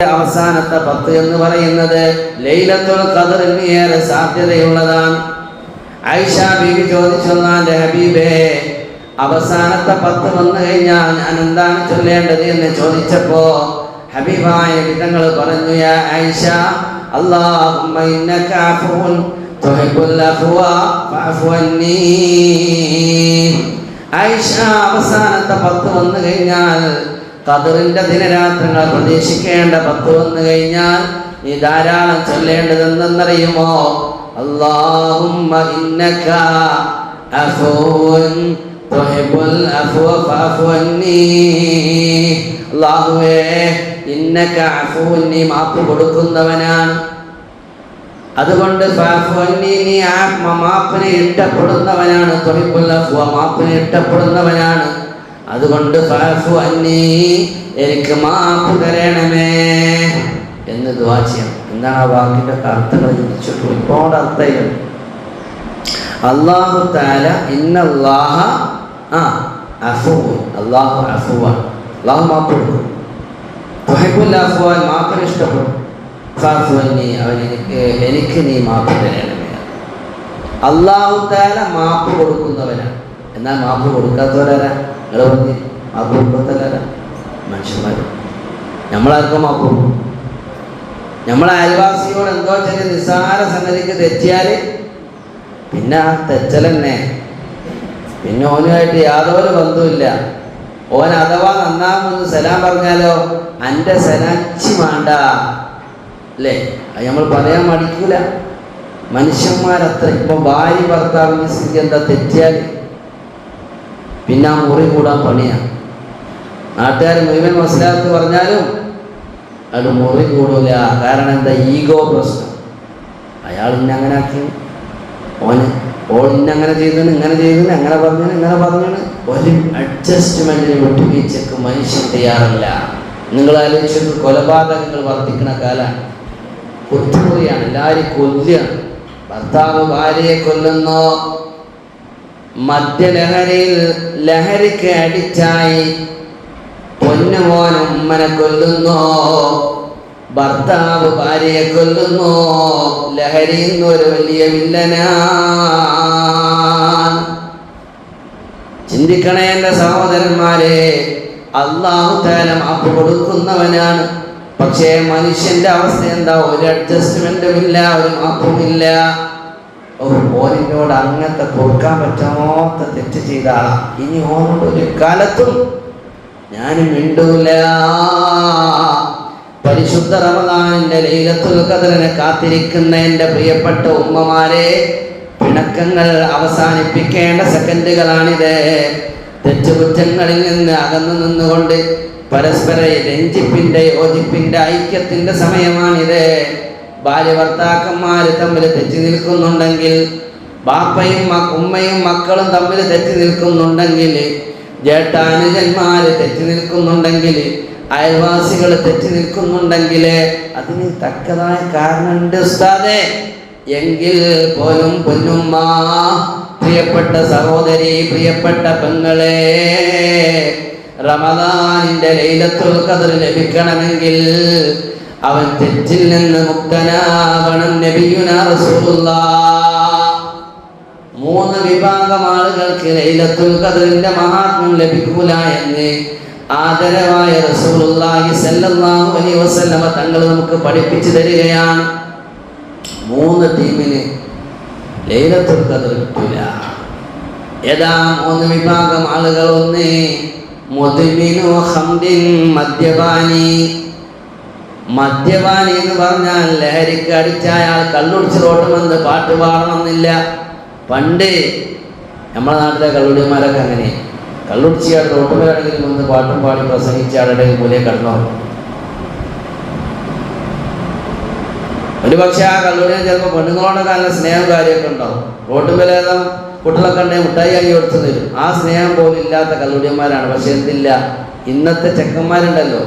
അവസാനത്തെ പത്ത് എന്ന് പറയുന്നത് ലൈലത്തുൽ ഖദറിന് ഏറെ സാധ്യതയുള്ളതാണ്. ആയിഷ ബീവി ചോദിച്ചൊന്നാന്റെ ഹബീബേ അവസാനത്തെ പത്ത് വന്നു കഴിഞ്ഞാൽ ഞാൻ എന്താണ് ചൊല്ലേണ്ടത് എന്ന് ചോദിച്ചപ്പോ ഹബീബായ വിധങ്ങൾ പറഞ്ഞു ആയിഷ അല്ലാഹുമ്മ ഇന്നക ആയിഷ അവസാനത്തെ പത്ത് വന്നു കഴിഞ്ഞാൽ ഖദറിന്റെ ദിനരാത്രങ്ങൾ പ്രതീക്ഷിക്കേണ്ട പത്ത് വന്നു കഴിഞ്ഞാൽ നീ ധാരാളം ചൊല്ലേണ്ടത് എന്തെന്നറിയുമോ മാപ്പ് കൊടുക്കുന്നവനാണ്. അതുകൊണ്ട് ഇഷ്ടപ്പെടുന്നവനാണ് മാപ്പിനെ ഇഷ്ടപ്പെടുന്നവനാണ്. അതുകൊണ്ട് എനിക്ക് മാപ്പ് തരണമേ എന്ന് ദുആ ചെയ്യണം എന്താണ് ആ വാക്കിന്റെ അർത്ഥങ്ങൾ ചിന്തിച്ചിട്ട് ഒരുപാട് അർത്ഥങ്ങൾ അള്ളാഹു താല ഇന്നല്ലാഹ ആ അഫു അള്ളാഹു അഫുവാണ് അള്ളാഹു മാപ്പ് കൊടുക്കും. അഫ്വാൻ മാപ്പിന് ഇഷ്ടപ്പെടും. അവൻ എനിക്ക് എനിക്ക് നീ മാപ്പ് തരണമേ. അള്ളാഹു താല മാപ്പ് കൊടുക്കുന്നവനാണ്. എന്നാൽ മാപ്പ് കൊടുക്കാത്തവരാരാ? നിങ്ങൾ പറഞ്ഞ് കൊടുക്കാത്തവരാരാ മനുഷ്യന്മാർ നമ്മളാർക്കും കൊടുക്കും നമ്മളെ അയൽവാസിയോട് എന്തോ ചെറിയ നിസ്സാര സംഗതിക്ക് തെറ്റിയാൽ പിന്നെ ആ തെറ്റലന്നെ. പിന്നെ ഓനുമായിട്ട് യാതൊരു ബന്ധവുമില്ല. ഓൻ അഥവാ നന്നാമെന്ന് സലാം പറഞ്ഞാലോ എന്റെ സലാച്ചി വേണ്ട അല്ലേ? അത് നമ്മൾ പറയാൻ മടിക്കൂല. മനുഷ്യന്മാരത്ര ഇപ്പൊ ഭാര്യ ഭർത്താവിന്റെ സ്ഥിതി എന്താ തെറ്റിയാൽ പിന്നെ മുറി കൂടാൻ പണിയാണ് നാട്ടുകാർ മുഴുവൻ മനസ്സിലാക്കി പറഞ്ഞാലും അത് മുറി കൂടൂല കാരണം എന്താ? ഈഗോ പ്രശ്നം. അയാൾ ഇന്ന അങ്ങനെ ആക്കി. ഓന് ഓൾ ഇന്നങ്ങനെ ചെയ്തതിന് ഇങ്ങനെ ചെയ്തതിന് അങ്ങനെ പറഞ്ഞു ഇങ്ങനെ പറഞ്ഞതിന് ഒരു അഡ്ജസ്റ്റ്മെന്റിന് വിട്ടുവീഴ്ചക്ക് മനുഷ്യൻ തയ്യാറല്ല. നിങ്ങൾ ആലോചിച്ചത് കൊലപാതകങ്ങൾ വർദ്ധിക്കുന്ന കാലാണ് കുത്തുമുറിയാണ് എല്ലാവരും കൊല്ലുകയാണ്. ഭർത്താവ് ഭാര്യയെ കൊല്ലുന്നു. മദ്യലഹരിയിൽ ലഹരിക്ക് അടിച്ചായി പൊന്നുമോൻ ഉമ്മനെ കൊല്ലുന്നു. ഭർത്താവ് ഭാര്യയെ കൊല്ലുന്നു. ലഹരി ഒരു വലിയ വില്ലനാ ചിന്തിക്കണേ എന്റെ സഹോദരന്മാരെ അള്ളാഹു താല മാപ്പ് കൊടുക്കുന്നവനാണ്. പക്ഷേ മനുഷ്യന്റെ അവസ്ഥ എന്താ? ഒരു അഡ്ജസ്റ്റ്മെന്റും ഇല്ല ഒരു മാപ്പുമില്ല ഒരു ഓനിനോട് അങ്ങനത്തെ പൊറുക്കാൻ പറ്റാത്ത തെറ്റ് ചെയ്ത ഇനി ഓനോട് ഒരു കാലത്തും ഞാൻ മിണ്ടൂല. പരിശുദ്ധ റമദാനിന്റെ ലൈലത്തുൽ ഖദറിനെ കാത്തിരിക്കുന്ന എന്റെ പ്രിയപ്പെട്ട ഉമ്മമാരെ പിണക്കങ്ങൾ അവസാനിപ്പിക്കേണ്ട സെക്കൻഡുകളാണിത്. തെറ്റുകുറ്റങ്ങളിൽ നിന്ന് അകന്നു നിന്നുകൊണ്ട് പരസ്പര രഞ്ജിപ്പിന്റെ യോജിപ്പിന്റെ ഐക്യത്തിന്റെ സമയമാണിത്. ഭാര്യ ഭർത്താക്കന്മാര് തമ്മിൽ തെറ്റി നിൽക്കുന്നുണ്ടെങ്കിൽ ബാപ്പയും ഉമ്മയും മക്കളും തമ്മിൽ തെറ്റി നിൽക്കുന്നുണ്ടെങ്കിൽ ജേട്ടാനുജന്മാർ തെറ്റി നിൽക്കുന്നുണ്ടെങ്കിൽ അയൽവാസികൾ തെറ്റി നിൽക്കുന്നുണ്ടെങ്കിൽ അതിന് തക്കതായ കാരണമുണ്ട് ഉസ്താദേ. എങ്കിൽ പോലും പൊന്നുമ്മ പ്രിയപ്പെട്ട സഹോദരി പ്രിയപ്പെട്ട പെങ്ങളെ റമദാനിന്റെ ലൈലത്തുൽ ഖദർ ലഭിക്കണമെങ്കിൽ അവൻ തെറ്റിൽ നിന്ന് മുക്തനാവണം. നബിയുന റസൂലുള്ളാഹ് മൂന്ന് വിഭാഗം ആളുകൾക്ക് ലൈലത്തുൽ ഖദറിന്റെ മഹാത്മ്യം ലഭിക്കൂല എന്ന് ആദരവായ റസൂലുള്ളാഹി സല്ലല്ലാഹു അലൈഹി വസല്ലമ തങ്ങൾ നമുക്ക് പഠിപ്പിച്ചു തരികയാണ്. മൂന്ന് ടീമിന് ലൈലത്തുൽ ഖദർ കിട്ടൂല. ഏതാ മൂന്ന് വിഭാഗം ആളുകൾ? ഒന്ന് മുദ്മിനു ഹംദിൻ മദ്യപാനി. മദ്യപാനി എന്ന് പറഞ്ഞാൽ ലഹരിക്ക് അടിച്ചയാൾ കള്ളുടിച്ച് റോട്ടുമെന്ന് പാട്ട് പാടണമെന്നില്ല. പണ്ട് നമ്മളെ നാട്ടിലെ കള്ളുടിയന്മാരൊക്കെ അങ്ങനെ. കള്ളുടിച്ചിയാൾ ആൾ വന്ന് പാട്ടും പാടി പ്രസംഗിച്ച ആളുടെ പോലെ കടന്നോ ഒരു പക്ഷെ ആ കള്ളുടിയെ ചിലപ്പോൾ പെണ്ണുങ്ങളോടൊക്കെ നല്ല സ്നേഹം കാര്യമൊക്കെ ഉണ്ടാവും. റോട്ടുമേലേതം കുട്ടികളൊക്കെ ഉണ്ടെങ്കിൽ മുട്ടായി ആയി കൊടുത്തു തരും. ആ സ്നേഹം പോലും ഇല്ലാത്ത കള്ളുടിയന്മാരാണ്. പക്ഷെ എന്തില്ല ഇന്നത്തെ ചെക്കന്മാരുണ്ടല്ലോ.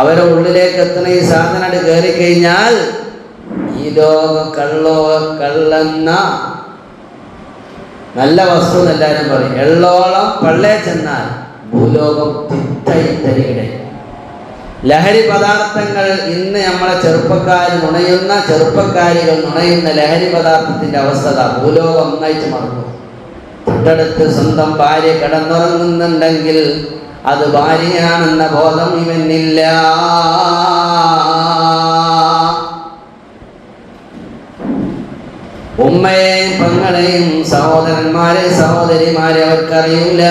അവരെ ഉള്ളിലേക്ക് എത്തുന്ന ഈ സാധനം കയറി കഴിഞ്ഞാൽ ഈ ലോക കള്ളോ കള്ളെന്ന നല്ല വസ്തു എല്ലാവരും പറയും എള്ളോളം പള്ളേ ചെന്നാൽ ഭൂലോകം തിത്തൈ തരികിടെ. ലഹരി പദാർത്ഥങ്ങൾ ഇന്ന് നമ്മളെ ചെറുപ്പക്കാർ നുണയുന്ന ചെറുപ്പക്കാരികൾ നുണയുന്ന ലഹരി പദാർത്ഥത്തിന്റെ അവസ്ഥ ഭൂലോകം ഒന്നായിട്ട് മറന്നു. തൊട്ടടുത്ത് സ്വന്തം ഭാര്യ കിടന്നുറങ്ങുന്നുണ്ടെങ്കിൽ അത് ഭാര്യയാണെന്ന ബോധം ഇവനില്ല. ഉമ്മയെയും പെങ്ങളെയും സഹോദരന്മാരെ സഹോദരിമാരെ അവർക്കറിയില്ല.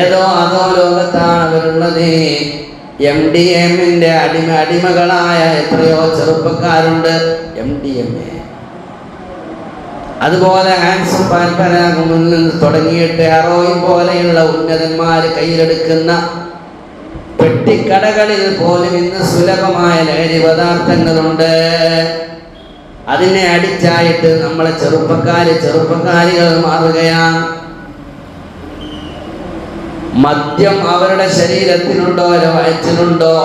ഏതോ അതോ ലോകത്താണ് അവരുള്ളത് എം ഡി എമ്മിന്റെ അടിമ അടിമകളായ എത്രയോ ചെറുപ്പക്കാരുണ്ട്. എം ഡി എം എ അതുപോലെ ഹാൻസും പാൽപ്പനാകുമെന്ന് തുടങ്ങിയിട്ട് ഹെറോയിൻ പോലെയുള്ള ഉന്നതന്മാർ കയ്യിലെടുക്കുന്ന പെട്ടിക്കടകളിൽ പോലും ഇന്ന് സുലഭമായ ലഹരി പദാർത്ഥങ്ങളുണ്ട്. അതിനെ അടിച്ചായിട്ട് നമ്മളെ ചെറുപ്പക്കാര് ചെറുപ്പക്കാരികൾ മാറുകയാണ് മദ്യം അവരുടെ ശരീരത്തിനുണ്ടോ വയറ്റിലുണ്ടോ?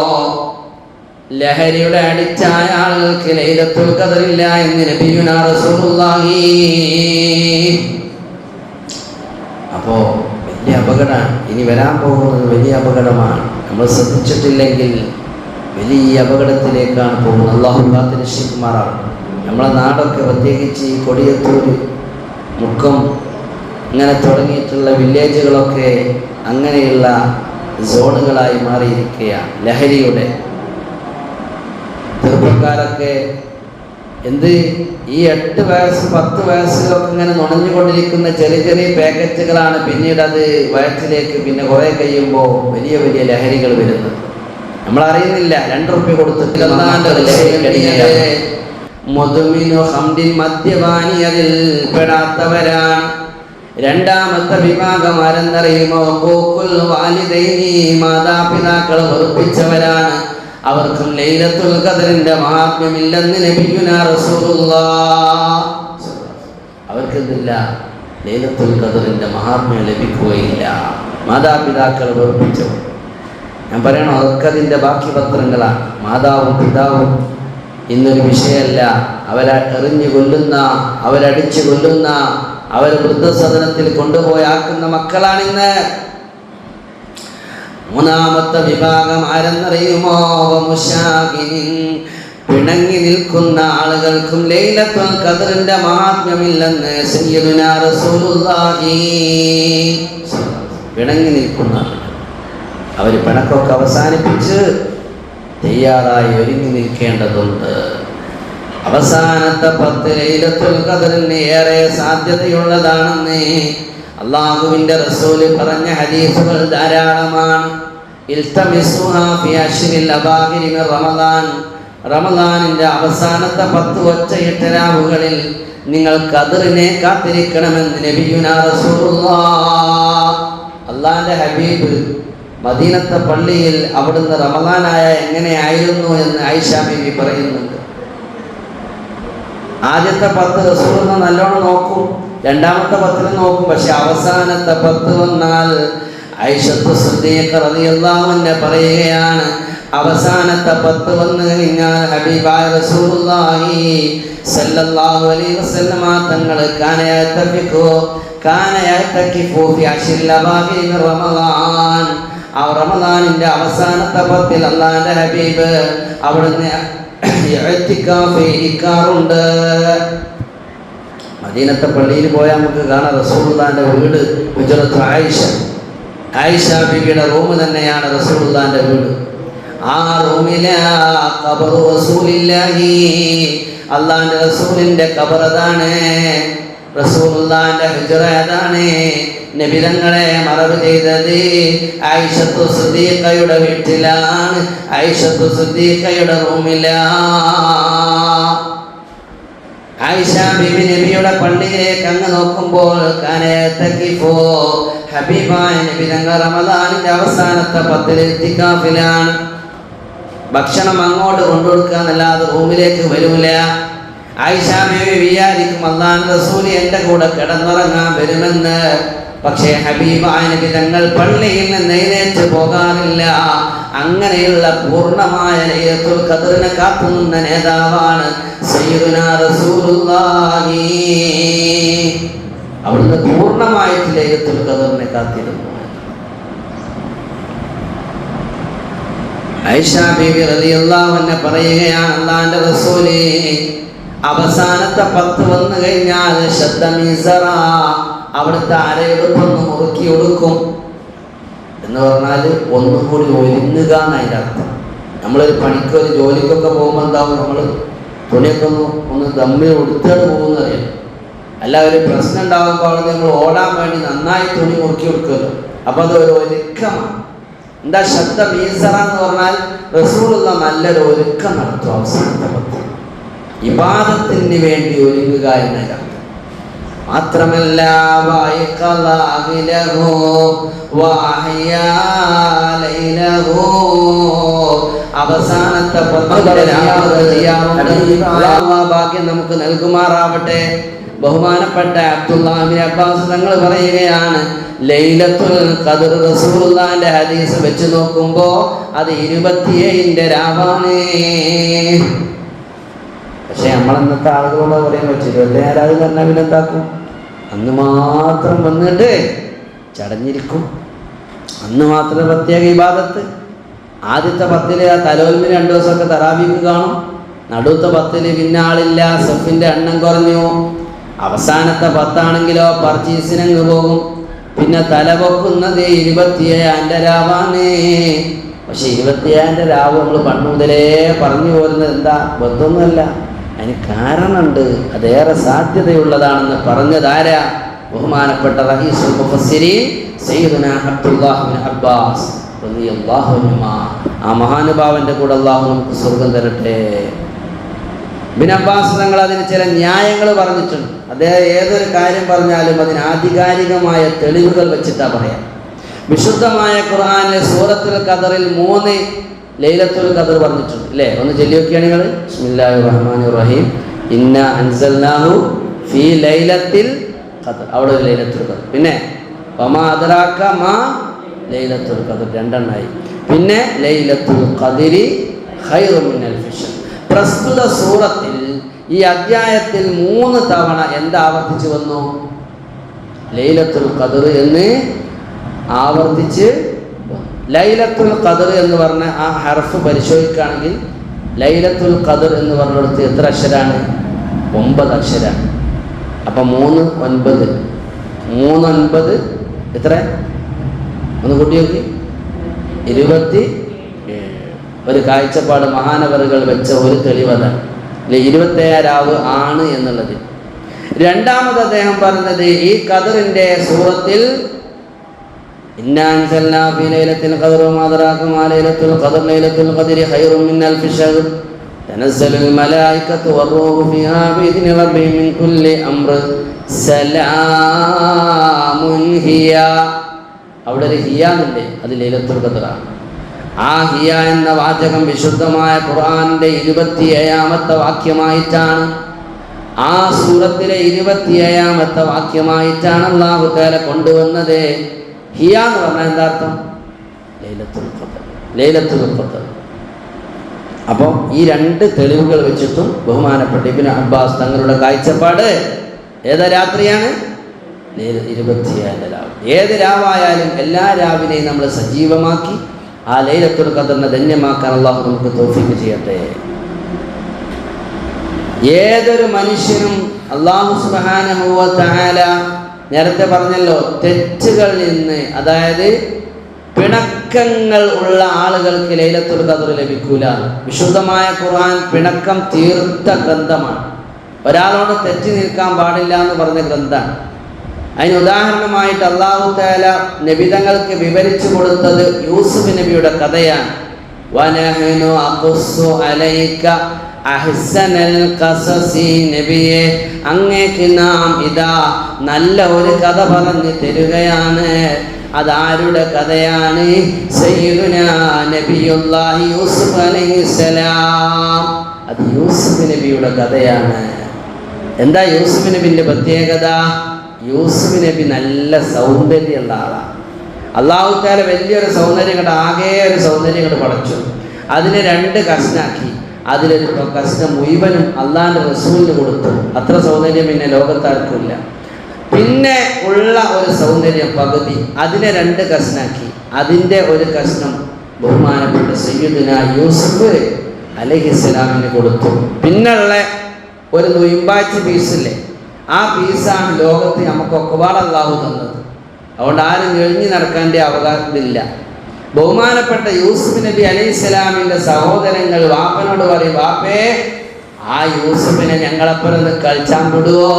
ലഹരിയുടെ അടിച്ചായ ആളുകൾക്ക് ലൈലത്തുൽ കതറില്ല എന്ന് നബിയുനാ റസൂലുള്ളാഹി. അപ്പോ വലിയ അപകടമാണ്. ഇനി വരാൻ പോകുന്നത് വലിയ അപകടമാണ്. നമ്മൾ ശ്രദ്ധിച്ചിട്ടില്ലെങ്കിൽ വലിയ അപകടത്തിലേക്കാണ് പോകുന്നത്. അള്ളാഹു കാത്തിന് ശിക്കുമാറാണ് നമ്മളെ നാടൊക്കെ പ്രത്യേകിച്ച് ഈ കൊടിയത്തൂര് മുക്കം ഇങ്ങനെ തുടങ്ങിയിട്ടുള്ള വില്ലേജുകളൊക്കെ അങ്ങനെയുള്ള സോണുകളായി മാറിയിരിക്കുകയാണ് ലഹരിയുടെ. ചെറുപ്പക്കാരൊക്കെ എന്ത്? ഈ എട്ട് വയസ്സ് പത്ത് വയസ്സിലൊക്കെ ഇങ്ങനെ നുണഞ്ഞുകൊണ്ടിരിക്കുന്ന ചെറിയ ചെറിയ പാക്കറ്റുകളാണ് പിന്നീട് അത് വയറ്റിലേക്ക് പിന്നെ കുറെ കഴിയുമ്പോൾ വലിയ വലിയ ലഹരികൾ വരുന്നത്. നമ്മൾ അറിയുന്നില്ല രണ്ട് റുപ്യ കൊടുത്തിട്ട് മുതുമിനു ഹംദിൻ മദ്യപാനി അതിൽ പെടാത്തവരാണ്. രണ്ടാമത്തെ വിഭാഗം ആരെന്നറിയുമോ? വാലിദൈനി മാതാപിതാക്കൾ വെറുപ്പിച്ചവരാണ്. അവർക്കും ലൈലത്തുൽ ഖദറിന്റെ മഹാത്മ്യമില്ലെന്ന് നബിയുന റസൂലുള്ളാഹ് അവർക്ക് എന്തില്ല ലൈലത്തുൽ ഖദറിന്റെ മഹാത്മ്യം ലഭിക്കുകയില്ല. മാതാപിതാക്കൾ വെറുപ്പിച്ചു. ഞാൻ പറയണോ? അതൊക്കെ ബാക്കി പത്രങ്ങളാണ് മാതാവും പിതാവും ഇന്നൊരു വിഷയമല്ല. അവരെ എറിഞ്ഞു കൊല്ലുന്ന അവരടിച്ചു കൊല്ലുന്ന അവർ വൃദ്ധസദനത്തിൽ കൊണ്ടുപോയി ആക്കുന്ന മക്കളാണിന്ന്. മൂന്നാമത്തെ വിഭാഗം ആരെന്നറിയുമോ? പിണങ്ങി നിൽക്കുന്ന ആളുകൾക്കും ലൈലത്തുൽ ഖദറിന്റെ മഹാത്മ്യമില്ലെന്ന് സയ്യിദുനാ റസൂലുള്ളാഹി. പിണങ്ങി നിൽക്കുന്ന അവർ പിണക്കൊക്കെ അവസാനിപ്പിച്ച് തയ്യാറായി ഒരുങ്ങി നിൽക്കേണ്ടതുണ്ട്. അവസാനത്തെ പത്ത് ലൈലത്തുൽ ഖദറിന് ഏറെ സാധ്യതയുള്ളതാണെന്ന് അള്ളാഹുവിന്റെ റസൂൽ പറഞ്ഞ ഹദീസുകൾ ധാരാളമാണ്. റമദാനിന്റെ അവസാനത്തെ പത്ത് ഒറ്റയെട്ട് രാവുകളിൽ നിങ്ങൾ കതിറിനെ കാത്തിരിക്കണമെന്ന് നബിയുനാ അള്ളാന്റെ ഹബീബ് മദീനത്തെ പള്ളിയിൽ അവിടുന്ന് റമദാനായ എങ്ങനെയായിരുന്നു എന്ന് ആയിഷ ബീവി പറയുന്നുണ്ട്. ആദ്യത്തെ പത്ത് റസൂലിന് നല്ലോണം നോക്കും. രണ്ടാമത്തെ പത്തിന് നോക്കും പക്ഷെ അവസാനത്തെ പത്ത് വന്നാൽ ഐഷത്ത് അൻഹ പറയുകയാണ് അവസാനത്തെ പത്ത് വന്നു കഴിഞ്ഞാൽ ഹബീബായ റസൂലുള്ളാഹി സല്ലല്ലാഹു അലൈഹി വസല്ലമ റമളാൻ റമളാനിന്റെ അവസാനത്തെ പത്തിൽ അള്ളാഹിന്റെ ഹബീബ് അവിടുന്ന് ഇഅ്തികാഫ് മദീനത്തെ പള്ളിയിൽ പോയാൽ നമുക്ക് കാണാം റസൂലുള്ളാന്റെ വീട് ഗുജറത്ത് ആയിഷ. ആയിഷ ബിബിയുടെ റൂം തന്നെയാണ് റസൂലുള്ളാന്റെ വീട്. ആ റൂമിലെ അള്ളാന്റെ റസൂലിന്റെ കബറതാണ് റസൂലുള്ളാന്റെ ഹിജറ അതാണ്. നബിതങ്ങളെ മറവ് ചെയ്തത് ഐഷത്തു വീട്ടിലാണ്. ഐഷത്തു സുദ്ദീഖയുടെ റൂമിലാണ് ആയിഷ ബിബി നബിയുടെ പള്ളിയിലേക്ക് അങ്ങ് നോക്കുമ്പോൾ കാനത്തക്കിപ്പോ ഹബീബായ നബി തങ്ങൾ റമദാനിന്റെ അവസാനത്തെ പത്തിൽ ഇത്തിക്കാഫിലാണ്. ഭക്ഷണം അങ്ങോട്ട് കൊണ്ടുകൊടുക്കുക എന്നല്ലാതെ റൂമിലേക്ക് വരൂല. ആയിഷ ബിബി വിചാരിക്കും അള്ളാൻ റസൂലി എന്റെ കൂടെ കിടന്നുറങ്ങാൻ വരുമെന്ന്. പക്ഷേ ഹബീബായ നബി തങ്ങൾ പള്ളിയിൽ നിന്ന് എഴുന്നേറ്റ് പോകാറില്ല. അങ്ങനെയുള്ള പൂർണമായ ലൈലത്തുൽ ഖദറിനെ കാത്തുനിന്ന നേതാവാണ് സയ്യിദുനാ റസൂലുള്ളാഹി. അവിടുന്ന് പൂർണമായിട്ട് ലൈലത്തുൽ ഖദറിനെ കാത്തിരുന്നു. ഐഷ ബീബി റളിയല്ലാഹു അൻഹ പറയുകയാണ് അള്ളാന്റെ റസൂലേ അവസാനത്തെ പത്ത് വന്നു കഴിഞ്ഞാൽ ശബ്ദമീസറ അവിടുത്തെ അരയെടുപ്പൊന്ന് മുറുക്കി കൊടുക്കും എന്ന് പറഞ്ഞാൽ ഒന്നും കൂടി ഒരുങ്ങുക എന്നതിന്റെ അർത്ഥം. നമ്മളൊരു പണിക്ക് ഒരു ജോലിക്കൊക്കെ പോകുമ്പോൾ എന്താവും നമ്മൾ തുണിയൊക്കെ ഒന്ന് ഒന്ന് തമ്മിൽ ഉടുത്തിട്ട് പോകുന്നറിയാം അല്ല ഒരു പ്രശ്നം ഉണ്ടാകുമ്പോൾ അവിടെ ഓടാൻ വേണ്ടി നന്നായി തുണി മുറുക്കി കൊടുക്കുമല്ലോ അപ്പോൾ അത് ഒരു ഒരുക്കമാണ് എന്താ ശബ്ദ? മീസറ എന്ന് പറഞ്ഞാൽ റസൂളുള്ള നല്ലൊരു ഒരുക്കം നടത്തും അവസാനത്തെ പത്ത്. ഇബാദത്തിന് വേണ്ടി ഒരുങ്ങുക എന്നതിനർത്ഥം മാത്രമല്ല അവസാനത്തെ ഭാഗ്യം നമുക്ക് നൽകുമാറാവട്ടെ. ബഹുമാനപ്പെട്ട അബ്ദുല്ലാഹിബിൻ അബ്ബാസ് തങ്ങൾ പറയുകയാണ് ലൈലത്തുൽ ഖദർ റസൂലുള്ളാന്റെ ഹദീസ് വെച്ച് നോക്കുമ്പോ അത് ഇരുപത്തിയേഴിന്റെ രാവാണ്. പക്ഷെ നമ്മൾ ഇന്നത്തെ ആളുകളോട് പറയാൻ പറ്റില്ല വെറുതെ ആരാത് തന്നെ പിന്നെന്താക്കും? അന്ന് മാത്രം വന്നിട്ട് ചടഞ്ഞിരിക്കും. അന്ന് മാത്രം പ്രത്യേക ഇബാദത്ത് ആദ്യത്തെ പത്തിൽ ആ തലോൽമിന് രണ്ടു ദിവസമൊക്കെ തറാബിക്ക് കാണും. നടുത്ത പത്തിൽ പിന്നെ ആളില്ല സഫിന്റെ എണ്ണം കുറഞ്ഞു. അവസാനത്തെ പത്താണെങ്കിലോ പർച്ചേസിനങ്ങ് പോകും. പിന്നെ തല പൊക്കുന്നത് ഇരുപത്തിയേഴാന്റെ രാവാണ്. പക്ഷെ ഇരുപത്തിയേഴാന്റെ രാവ് നമ്മൾ പണ്ട് മുതലേ പറഞ്ഞു പോരുന്നത് എന്താ? ബന്ധമൊന്നുമല്ല അതിന് കാരണമുണ്ട്. അതേറെ സാധ്യതയുള്ളതാണെന്ന് പറഞ്ഞതാരാ ബഹുമാനപ്പെട്ട റഹീസുൽ അബ്ദുല്ലാഹിബ്നു അബ്ബാസ് ആ മഹാനുഭാവന്റെ കൂടെ അള്ളാഹു നമുക്ക് സ്വർഗം തരട്ടെ. ബിൻ അബ്ബാസ് തങ്ങൾ അതിന് ചില ന്യായങ്ങൾ പറഞ്ഞിട്ടുണ്ട്. അദ്ദേഹം ഏതൊരു കാര്യം പറഞ്ഞാലും അതിന് ആധികാരികമായ തെളിവുകൾ വെച്ചിട്ടാ പറയാം. വിശുദ്ധമായ ഖുർആാനിലെ സൂറത്തുൽ ഖദറിൽ മൂന്ന് ലൈലത്തുൽ ഖദർ പറഞ്ഞിട്ടുണ്ട് അല്ലേ? ഒന്ന് ചൊല്ലിയൊക്കെയാണ് നിങ്ങൾ. ബിസ്മില്ലാഹിർ റഹീം ഇന്ന അൻസൽനാഹു ഫീ ലൈലത്തിൽ ഖദർ. അവിടെ ഒരു ലൈലത്തുൽ ഖദർ. പിന്നെ വമാ അദ്റാക മാ ലൈലത്തുൽ ഖദർ. രണ്ടെണ്ണായി. പിന്നെ ലൈലത്തുൽ ഖദരി ഖൈറു പ്രസ്തുത സൂറത്തിൽ ഈ അധ്യായത്തിൽ മൂന്ന് തവണ എന്താ ആവർത്തിച്ചു വന്നു? ലൈലത്തുൽ ഖദർ എന്ന് ആവർത്തിച്ച് ലൈലത്തുൽ ഖദർ എന്ന് പറഞ്ഞ ആ ഹർഫ് പരിശോധിക്കുകയാണെങ്കിൽ ലൈലത്തുൽ ഖദർ എന്ന് പറഞ്ഞിടത്ത് എത്ര അക്ഷരാണ്? ഒമ്പത് അക്ഷരാണ്. അപ്പം മൂന്ന് ഒൻപത്. മൂന്നൊൻപത് എത്ര? ഒന്ന് കൂട്ടി നോക്കി. ഇരുപത്തി. ഒരു കാഴ്ചപ്പാട് മഹാനവറുകൾ വെച്ച ഒരു തെളിവതാണ്. അല്ലെ ഇരുപത്തേഴാവ് ആണ് എന്നുള്ളത്. രണ്ടാമത് അദ്ദേഹം പറഞ്ഞത് ഈ ഖദറിന്റെ സൂറത്തിൽ إنا أنزلنا في ليلة القدر وما أدراك ما ليلة القدر ليلة القدر خير من ألف شهر تنزل الملائكة والروح فيها بإذن ربهم من كل أمر سلام هي അവിടെ ഒരു ഹിയ എന്നുണ്ട് അത് ലൈലത്തുൽ ഖദറാണ് ആ ഹിയ എന്ന വാചകം വിശുദ്ധമായ ഖുർആന്റെ ഇരുപത്തിയേഴാമത്തെ വാക്യമായിട്ടാണ് ആ സൂറത്തിലെ ഇരുപത്തിയേഴാമത്തെ വാക്യമായിട്ടാണ് അള്ളാഹു താല കൊണ്ടുവന്നത് ഹിയ എന്ന് പറഞ്ഞാൽ എന്താ അർത്ഥം? ലൈലത്തുൽ ഖദർ. ലൈലത്തുൽ ഖദർ. അപ്പോൾ ഈ രണ്ട് തെളിവുകൾ വെച്ചിട്ടും ബഹുമാനപ്പെട്ട ഇബിന് അബ്ബാസ് തങ്ങളുടെ കാഴ്ചപ്പാട് ഏതാ രാത്രിയാണ്? ഇരുപത്തിയാല രാവ്. ഏത് രാവായാലും എല്ലാ രാവിനെയും നമ്മൾ സജീവമാക്കി ആ ലൈലത്തുൽ ഖദറിനെ ധന്യമാക്കാൻ അള്ളാഹു നമുക്ക് തോഫിക്ക് ചെയ്യട്ടെ. ഏതൊരു മനുഷ്യനും അള്ളാഹു സുബാന നേരത്തെ പറഞ്ഞല്ലോ തെറ്റുകളിൽ നിന്ന് അതായത് പിണക്കങ്ങൾ ഉള്ള ആളുകൾക്ക് ലൈലത്തുൽ ഖദർ ലഭിക്കൂല. വിശുദ്ധമായ ഖുർആൻ പിണക്കം തീർത്ത ഗ്രന്ഥമാണ്. ഒരാളോട് തെറ്റി നിൽക്കാൻ പാടില്ല എന്ന് പറഞ്ഞ ഗ്രന്ഥമാണ്. അതിന് ഉദാഹരണമായിട്ട് അള്ളാഹു താല നബിതങ്ങൾക്ക് വിവരിച്ചു കൊടുത്തത് യൂസുഫ് നബിയുടെ കഥയാണ്. അലൈക അഹ്സനൽ കസസി നബിയെ അങ്ങേക്ക് നാം ഇതാ നല്ല ഒരു കഥ പറഞ്ഞു തരുകയാണ്. അതാരുടെ കഥയാണ്? സയ്യിദുന യൂസുഫ് അലൈഹിസ്സലാം. അത് യൂസുഫ് നബിയുടെ കഥയാണ്. എന്താ യൂസുഫ് നബിന്റെ പ്രത്യേകത? യൂസുഫ് നബി നല്ല സൗന്ദര്യമുള്ള ആളാണ് അള്ളാഹുക്കാരെ വലിയൊരു സൗന്ദര്യം കണ്ട് ആകെ ഒരു സൗന്ദര്യം പടച്ചു. അതിനെ രണ്ട് കഷ്ണാക്കി. അതിലൊരു കഷ്ണം മുഴുവനും അള്ളാഹിന്റെ റസൂലിന് കൊടുത്തു. അത്ര സൗന്ദര്യം പിന്നെ ലോകത്താർക്കില്ല. പിന്നെ ഉള്ള ഒരു സൗന്ദര്യം പകുതി അതിനെ രണ്ട് കഷ്ണാക്കി. അതിന്റെ ഒരു കഷ്ണം ബഹുമാനപ്പെട്ട സയ്യുദിന യൂസുഫ് അലഹിസ്സലാമിന് കൊടുത്തു. പിന്നുള്ള ഒരു നൊയിമ്പാച്ച് പീസില്ലേ ആ പീസാണ് ലോകത്ത് നമുക്കൊക്കെ അള്ളാഹു തന്നത്. അതുകൊണ്ട് ആരും എഴിഞ്ഞു നടക്കേണ്ട അവകാശമില്ല ബഹുമാനപ്പെട്ട യൂസുഫ് നബി അലൈഹി സ്വലാമിന്റെ സഹോദരങ്ങൾ വാപ്പനോട് പറയും വാപ്പേ ആ യൂസുഫിനെ ഞങ്ങളെപ്പുറത്ത് കളിച്ചാൻ വിടുവോ?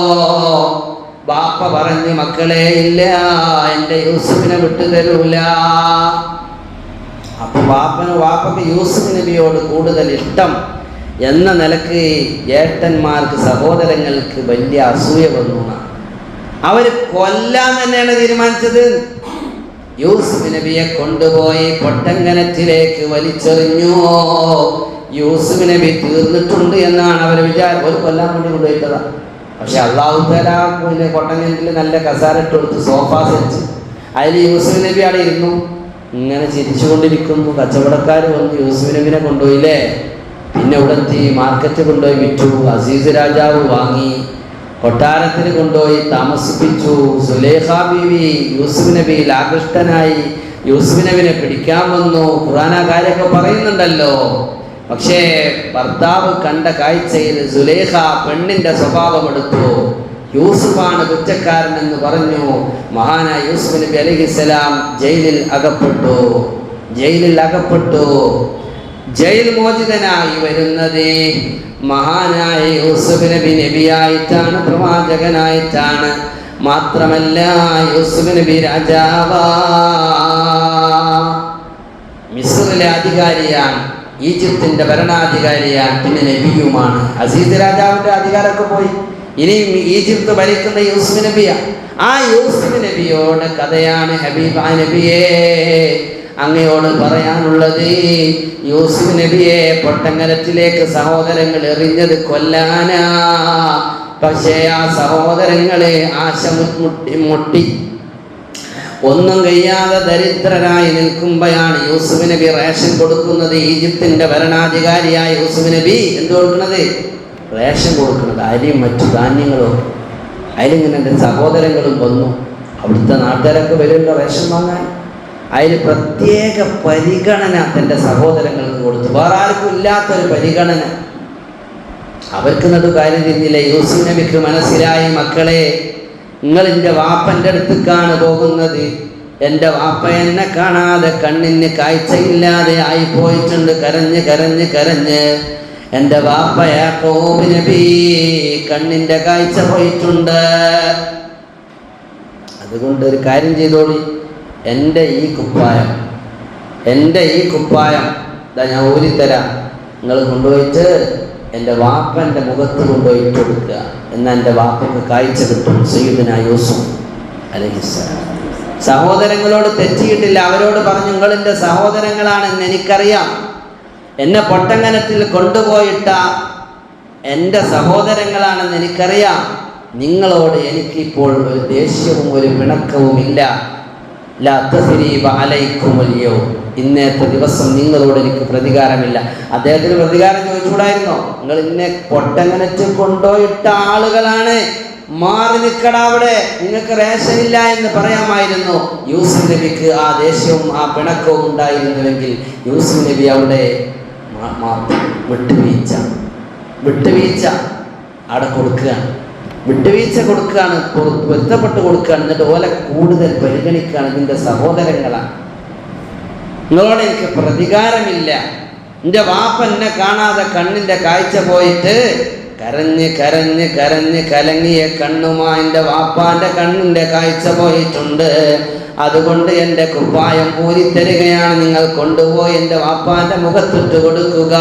വാപ്പ പറഞ്ഞു മക്കളെ ഇല്ല എന്റെ യൂസുഫിനെ വിട്ടു തരൂല. അപ്പൊ വാപ്പന് വാപ്പക്ക് യൂസുഫ് നബിയോട് കൂടുതൽ ഇഷ്ടം എന്ന നിലയ്ക്ക് ഏട്ടന്മാർക്ക് സഹോദരങ്ങൾക്ക് വലിയ അസൂയ വന്നു അവർ കൊല്ലാൻ തന്നെയാണ് തീരുമാനിച്ചത്. യൂസുഫ് നബിയെ കൊണ്ടുപോയി പൊട്ടങ്കനത്തിലേക്ക് വലിച്ചെറിഞ്ഞു. യൂസുഫ് നബി തീർന്നിട്ടുണ്ട് എന്നാണ് അവരെ വിചാരം. ഒരു കൊല്ലാൻ വേണ്ടി കൊണ്ടുപോയിട്ടതാ. പക്ഷെ അള്ളാഹു തല കൊട്ടങ്കനത്തിൽ നല്ല കസാര ഇട്ട് കൊടുത്ത് സോഫ സെറ്റ്. അതിൽ യൂസുഫ് നബി അവിടെ ഇരുന്നു. ഇങ്ങനെ ചിരിച്ചുകൊണ്ടിരിക്കുന്നു. കച്ചവടക്കാർ വന്ന് യൂസുഫ് നബിനെ കൊണ്ടുപോയില്ലേ? പിന്നെ ഉടത്തി മാർക്കറ്റ് കൊണ്ടുപോയി വിറ്റു. അസീസ് രാജാവ് വാങ്ങി. കൊട്ടാരത്തിൽ കൊണ്ടുപോയി താമസിപ്പിച്ചു. സുലേഖ ബീവി യൂസുഫ് നബിയിൽ ആകൃഷ്ടനായി. യൂസുഫ് നബിനെ പിടിക്കാൻ വന്നു. ഖുറാന കാര്യമൊക്കെ പറയുന്നുണ്ടല്ലോ. പക്ഷേ ഭർത്താവ് കണ്ട കാഴ്ചയിൽ സുലേഖ പെണ്ണിന്റെ സ്വഭാവം എടുത്തു. യൂസുഫാണ് കുറ്റക്കാരനെന്ന് പറഞ്ഞു. മഹാനായ യൂസുഫ് നബി അലഹിസ്സലാം ജയിലിൽ അകപ്പെട്ടു. ജയിലിൽ അകപ്പെട്ടു. ജയിൽ മോചിതനായി വരുന്നത് മഹാനായ യൂസുഫ് നബി നബിയായിട്ടാണ് പ്രവാചകനായിട്ടാണ്. മാത്രമല്ല യൂസുഫ് നബി രാജാവാ. മിസ്രിലെ അധികാരിയാണ് ഈജിപ്തിന്റെ ഭരണാധികാരിയാണ് പിന്നെ നബിയുമാണ്. അസീസ് രാജാവിന്റെ അധികാരമൊക്കെ പോയി. ഇനിയും ഈജിപ്ത് ഭരിക്കുന്ന യൂസുഫ് നബിയാണ് ആ യൂസുഫ് നബിയോട് കഥയാണ് ഹബീബ നബിയേ. അങ്ങയോട് പറയാനുള്ളത് യൂസുഫ് നബിയെ പൊട്ടങ്ങരത്തിലേക്ക് സഹോദരങ്ങൾ എറിഞ്ഞത് കൊല്ലാനാ. പക്ഷേ ആ സഹോദരങ്ങളെ ആശ മുട്ടി മുട്ടി. ഒന്നും കഴിയാതെ ദരിദ്രരായി നിൽക്കുമ്പോഴാണ് യൂസുഫ് നബി റേഷൻ കൊടുക്കുന്നത്. ഈജിപ്തിന്റെ ഭരണാധികാരിയായ യൂസുഫ് നബി എന്ത് കൊടുക്കുന്നത്? റേഷൻ കൊടുക്കുന്നത്. അരിയും മറ്റു ധാന്യങ്ങളും. അതിലിങ്ങനെ എന്റെ സഹോദരങ്ങളും വന്നു. അവിടുത്തെ നാട്ടുകാരൊക്കെ വരുമല്ലോ റേഷൻ വാങ്ങാൻ. അതിൽ പ്രത്യേക പരിഗണന തന്റെ സഹോദരങ്ങൾക്ക് കൊടുത്തു. വേറെ ആർക്കും ഇല്ലാത്തൊരു പരിഗണന. അവർക്ക് നത് കാര്യം തിരിഞ്ഞില്ല യൂസുഫ് നബിക്ക് മനസ്സിലായി മക്കളെ നിങ്ങൾ എന്റെ വാപ്പന്റെ അടുത്തേക്കാണ് പോകുന്നത്. എന്റെ വാപ്പ എന്നെ കാണാതെ കണ്ണിന് കാഴ്ചയില്ലാതെ ആയി പോയിട്ടുണ്ട്. കരഞ്ഞ് കരഞ്ഞ് കരഞ്ഞ്. എന്റെ വാപ്പ യാക്കോബ് നബി കണ്ണിന്റെ കാഴ്ച പോയിട്ടുണ്ട്. അതുകൊണ്ട് ഒരു കാര്യം ചെയ്തോളി. എന്റെ ഈ കുപ്പായം എന്റെ ഈ കുപ്പായം ഇതാ ഞാൻ ഊരിത്തരാം. നിങ്ങൾ കൊണ്ടുപോയിട്ട് എന്റെ വാപ്പന്റെ മുഖത്ത് കൊണ്ടുപോയി ഇട്ട് കൊടുക്കുക എന്നാൽ എന്റെ വാപ്പയ്ക്ക് കാഴ്ച കിട്ടും. സീതനായോസും യൂസുഫ് സഹോദരങ്ങളോട് തെറ്റിയിട്ടില്ല. അവരോട് പറഞ്ഞു നിങ്ങൾ എന്റെ സഹോദരങ്ങളാണെന്ന് എനിക്കറിയാം. എന്നെ പൊട്ടങ്ങനത്തിൽ കൊണ്ടുപോയിട്ട എന്റെ സഹോദരങ്ങളാണെന്ന് എനിക്കറിയാം. നിങ്ങളോട് എനിക്കിപ്പോൾ ഒരു ദേഷ്യവും ഒരു പിണക്കവും ഇല്ല ഇന്നത്തെ ദിവസം നിങ്ങളോട് എനിക്ക് പ്രതികാരമില്ല. അദ്ദേഹത്തിന് പ്രതികാരം ചോദിച്ചുകൂടായിരുന്നോ? നിങ്ങൾ ഇന്നെ പൊട്ടങ്ങനറ്റ് കൊണ്ടോയിട്ട ആളുകളാണ്. മാറി നിൽക്കടാ അവിടെ. നിങ്ങൾക്ക് റേഷൻ ഇല്ല എന്ന് പറയാമായിരുന്നു. യൂസുഫ് നബിക്ക് ആ ദേഷ്യവും ആ പിണക്കവും ഉണ്ടായിരുന്നുവെങ്കിൽ യൂസുഫ് നബി അവിടെ വിട്ടുവീഴ്ച. വിട്ടുവീഴ്ച അവിടെ കൊടുക്കുകയാണ്. വിട്ടുവീഴ്ച കൊടുക്കുകയാണ് പൊരുത്തപ്പെട്ട് കൊടുക്കുകയാണ് എന്നിട്ട് ഓലെ കൂടുതൽ പരിഗണിക്കുകയാണ് നിന്റെ സഹോദരങ്ങളാണ് നിങ്ങളോട് എനിക്ക് പ്രതികാരമില്ല. എന്റെ വാപ്പ എന്നെ കാണാതെ കണ്ണിന്റെ കാഴ്ച പോയിട്ട് കരഞ്ഞ് കരഞ്ഞ് കരഞ്ഞ് കലങ്ങിയ കണ്ണുമാ എന്റെ വാപ്പാന്റെ കണ്ണിന്റെ കാഴ്ച പോയിട്ടുണ്ട്. അതുകൊണ്ട് എന്റെ കുപ്പായം ഊരിത്തരികയാണ് നിങ്ങൾ കൊണ്ടുപോയി എന്റെ വാപ്പാന്റെ മുഖത്തിട്ട് കൊടുക്കുക.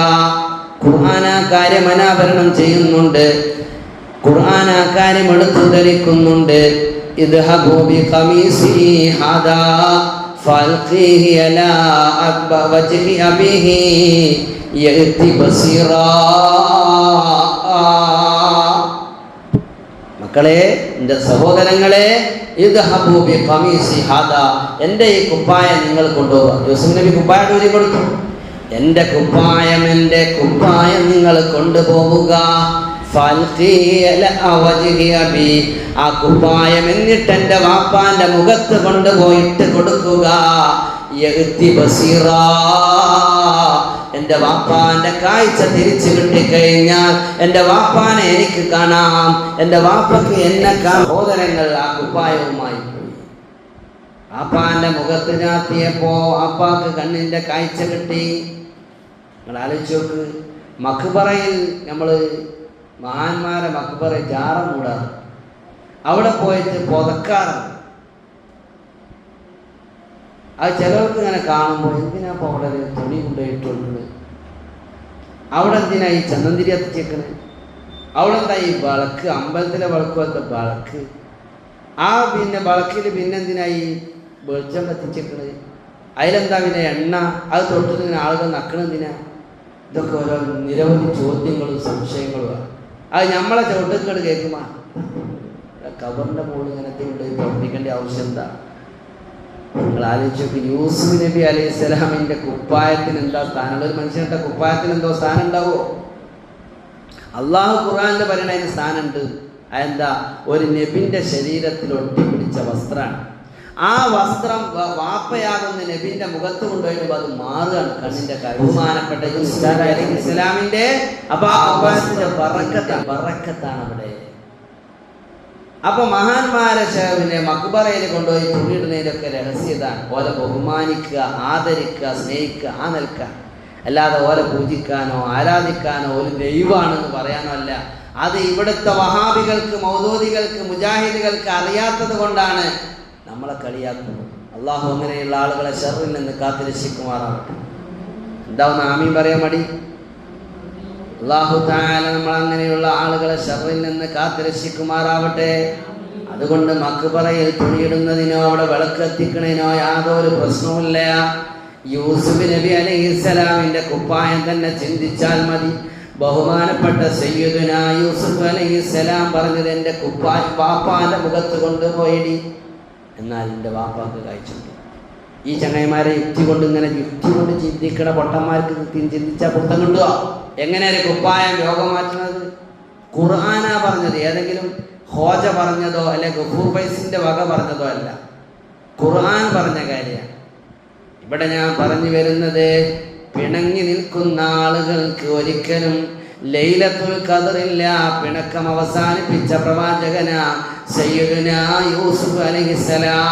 ഖുർആന കാര്യം ചെയ്യുന്നുണ്ട്. ഖുർആൻ ആ കാര്യം എടുത്തു ധരിക്കുന്നുണ്ട്. ഹബൂബി ഹാദാ ഫൽഖീഹി അലാ അബ്ബ വജ്ഹി യഅതി ബസീറാ. മക്കളെ എന്റെ സഹോദരങ്ങളെ ഇത് ഹബൂബി ബിഖമീസി ഹാദാ എന്റെ ഈ കുപ്പായം നിങ്ങൾ കൊണ്ടുപോകുക. യൂസുഫ് നബി കുപ്പായം ഊരി കൊടുത്തു. എന്റെ കുപ്പായം എന്റെ കുപ്പായം നിങ്ങൾ അബി. ആ കുപ്പായം എന്നിട്ട് എന്റെ വാപ്പാന്റെ മുഖത്ത് കൊണ്ടുപോയിട്ട് കൊടുക്കുക. എന്റെ വാപ്പാന്റെ കാഴ്ച തിരിച്ചു കിട്ടിക്കഴിഞ്ഞാൽ എന്റെ വാപ്പാനെ എനിക്ക് കാണാം. എന്റെ വാപ്പക്ക് എന്നെ സഹോദരങ്ങൾ ആ കുപ്പായവുമായി ആപ്പാന്റെ മുഖത്ത് ചാത്തിയപ്പോ വാപ്പാക്ക് കണ്ണിന്റെ കാഴ്ച കിട്ടി. നിങ്ങൾ ആലോചിച്ച് നോക്ക്. മക്ബറയിൽ നമ്മൾ മഹാന്മാരെ മക്ബറ ജാറം കൂടാറ് അവിടെ പോയിട്ട് പുതക്കാറുണ്ട് അത് ചിലർക്ക് ഇങ്ങനെ കാണുമ്പോൾ എന്തിനാ ഇപ്പോൾ അവിടെ തുണി കൊണ്ടുപോയിട്ടുണ്ട് അവിടെ എന്തിനാ ഈ ചന്ദന്തിരി എത്തിച്ചേക്കണ് അവിടെ എന്താ ഈ വിളക്ക്? അമ്പലത്തിലെ വിളക്ക് പോലത്തെ വിളക്ക്. ആ പിന്നെ വിളക്കിൽ പിന്നെ എന്തിനാ ഈ വെളിച്ചം കത്തിച്ചേക്കണത് അതിലെന്താ പിന്നെ എണ്ണ? അത് തൊട്ടിട്ട് ഇങ്ങനെ ആളുകൾ നക്കണെന്തിനാ ഇതൊക്കെ ഓരോ നിരവധി ചോദ്യങ്ങളും സംശയങ്ങളുമാണ്. അത് നമ്മളെ ചവിട്ടക്കേട് കേൾക്കുമാ. കബറിന്റെ മുകളിൽ ഇങ്ങനത്തെ ഉണ്ട് പ്രവർത്തിക്കേണ്ട ആവശ്യം എന്താ? നിങ്ങൾ ആലോചിച്ചു യൂസുഫ് നബി അലൈഹി സ്വലാമിന്റെ കുപ്പായത്തിന് എന്താ സ്ഥാനം? ഒരു മനുഷ്യന്റെ കുപ്പായത്തിന് എന്തോ സ്ഥാനം ഉണ്ടാവോ? അള്ളാഹു ഖുറാന്റെ പറയണ അതിന് സ്ഥാനമുണ്ട്. അതെന്താ? ഒരു നബിന്റെ ശരീരത്തിൽ ഒട്ടിപ്പിടിച്ച വസ്ത്രമാണ് ആ വസ്ത്രം വാപ്പയാകുന്ന നബിന്റെ മുഖത്ത് കൊണ്ടുപോയിട്ട് അത് മാറുകയാണ് കണ്ണിന്റെ ബഹുമാനപ്പെട്ട ഇസ്ലാമിന്റെ ബറക്കത്താണ് ബറക്കത്താണ് അവിടെ. അപ്പൊ മഹാന്മാരെ ഷേവിനെ മക്ബറയിൽ കൊണ്ടുപോയി തുണിയിടുന്നതിലൊക്കെ രഹസ്യതാണ് ഓലെ ബഹുമാനിക്കുക ആദരിക്കുക സ്നേഹിക്കുക ആ നിൽക്കുക അല്ലാതെ ഓലെ പൂജിക്കാനോ ആരാധിക്കാനോ ഒരു ദൈവമാണെന്ന് പറയാനോ അല്ല. അത് ഇവിടുത്തെ വഹാബികൾക്ക് മൗദൂദികൾക്ക് മുജാഹിദികൾക്ക് അറിയാത്തത് കൊണ്ടാണ് നമ്മളെ കളിയാക്കുന്നു അള്ളാഹു അങ്ങനെയുള്ള ആളുകളെ ഷെറിൽ നിന്ന് കാത്തിരക്ഷിക്കുമാറാവട്ടെ എന്താവുന്ന ആമീൻ പറയാൻ മടി? അള്ളാഹു താല നമ്മൾ അങ്ങനെയുള്ള ആളുകളെ ഷെറിൽ നിന്ന് കാത്തിരക്ഷിക്കുമാറാവട്ടെ. അതുകൊണ്ട് മക്ബറയിൽ തുണിയിടുന്നതിനോ അവിടെ വിളക്ക് എത്തിക്കണതിനോ യാതൊരു പ്രശ്നവുമില്ല. യൂസുഫ് നബി അലൈഹിസ്സലാമിന്റെ കുപ്പായം തന്നെ ചിന്തിച്ചാൽ മതി. ബഹുമാനപ്പെട്ട സയ്യുദന യൂസുഫ് അലൈഹിസ്സലാം പറഞ്ഞത് എന്റെ കുപ്പായം പാപ്പാന്റെ മുഖത്ത് കൊണ്ടുപോയിടി. എന്നാൽ എന്റെ വാപ്പാക്ക് കാഴ്ചയുണ്ട്. ഈ ചങ്ങായിമാരെ യുക്തി കൊണ്ട് ഇങ്ങനെ യുക്തി കൊണ്ട് ചിന്തിക്കണ പൊട്ടന്മാർക്ക് ചിന്തിച്ചാൽ പൊട്ടം കിട്ടുക. എങ്ങനെയാണ് കുപ്പായം രോഗം മാറ്റുന്നത്? ഖുർആനാ പറഞ്ഞത് ഏതെങ്കിലും ഹോജ പറഞ്ഞതോ അല്ലെ ഗഫൂർ ഫൈസിന്റെ വക പറഞ്ഞതോ അല്ല. ഖുർആൻ പറഞ്ഞ കാര്യമാണ്. ഇവിടെ ഞാൻ പറഞ്ഞു വരുന്നത് പിണങ്ങി നിൽക്കുന്ന ആളുകൾക്ക് ഒരിക്കലും ലൈലത്തുൽ ഖദറില്ല പിണക്കം അവസാനിപ്പിച്ച പ്രവാചകന സയ്യിദുനാ യൂസുഫ് അലൈഹിസ്സലാം.